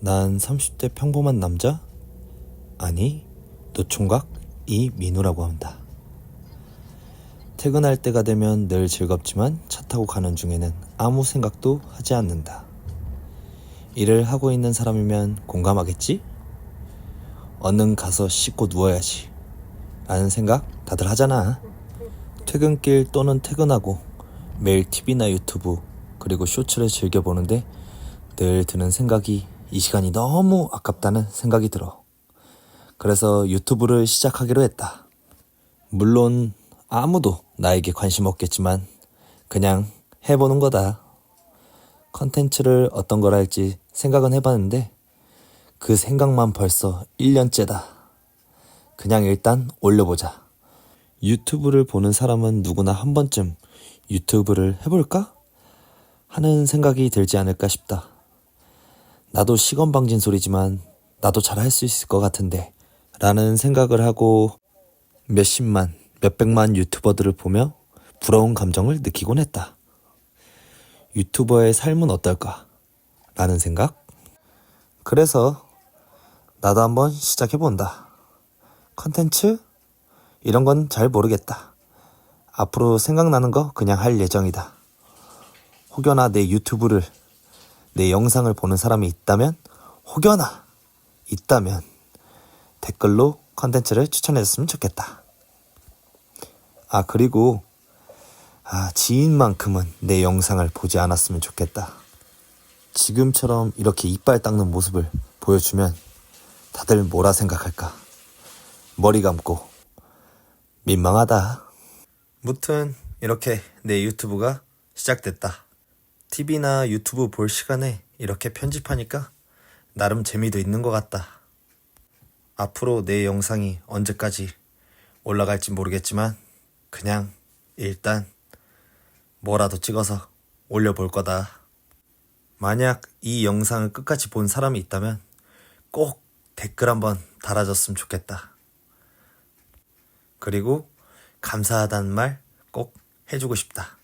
난 30대 평범한 남자? 아니, 노총각 이민우라고 한다. 퇴근할 때가 되면 늘 즐겁지만 차 타고 가는 중에는 아무 생각도 하지 않는다. 일을 하고 있는 사람이면 공감하겠지? 얼른 가서 씻고 누워야지. 라는 생각 다들 하잖아. 퇴근길 또는 퇴근하고 매일 TV나 유튜브 그리고 쇼츠를 즐겨보는데 늘 드는 생각이 이 시간이 너무 아깝다는 생각이 들어. 그래서 유튜브를 시작하기로 했다. 물론 아무도 나에게 관심 없겠지만 그냥 해보는 거다. 컨텐츠를 어떤 걸 할지 생각은 해봤는데 그 생각만 벌써 1년째다. 그냥 일단 올려보자. 유튜브를 보는 사람은 누구나 한 번쯤 유튜브를 해볼까? 하는 생각이 들지 않을까 싶다. 나도 시건방진 소리지만 나도 잘 할 수 있을 것 같은데 라는 생각을 하고 몇십만, 몇백만 유튜버들을 보며 부러운 감정을 느끼곤 했다. 유튜버의 삶은 어떨까? 라는 생각? 그래서 나도 한번 시작해본다. 컨텐츠? 이런 건 잘 모르겠다. 앞으로 생각나는 거 그냥 할 예정이다. 혹여나 내 유튜브를, 내 영상을 보는 사람이 있다면, 혹여나 있다면 댓글로 컨텐츠를 추천해줬으면 좋겠다. 아, 그리고, 아, 지인만큼은 내 영상을 보지 않았으면 좋겠다. 지금처럼 이렇게 이빨 닦는 모습을 보여주면 다들 뭐라 생각할까? 머리 감고 민망하다. 무튼 이렇게 내 유튜브가 시작됐다. TV나 유튜브 볼 시간에 이렇게 편집하니까 나름 재미도 있는 것 같다. 앞으로 내 영상이 언제까지 올라갈지 모르겠지만 그냥 일단 뭐라도 찍어서 올려볼 거다. 만약 이 영상을 끝까지 본 사람이 있다면 꼭 댓글 한번 달아줬으면 좋겠다. 그리고 감사하다는 말꼭 해주고 싶다.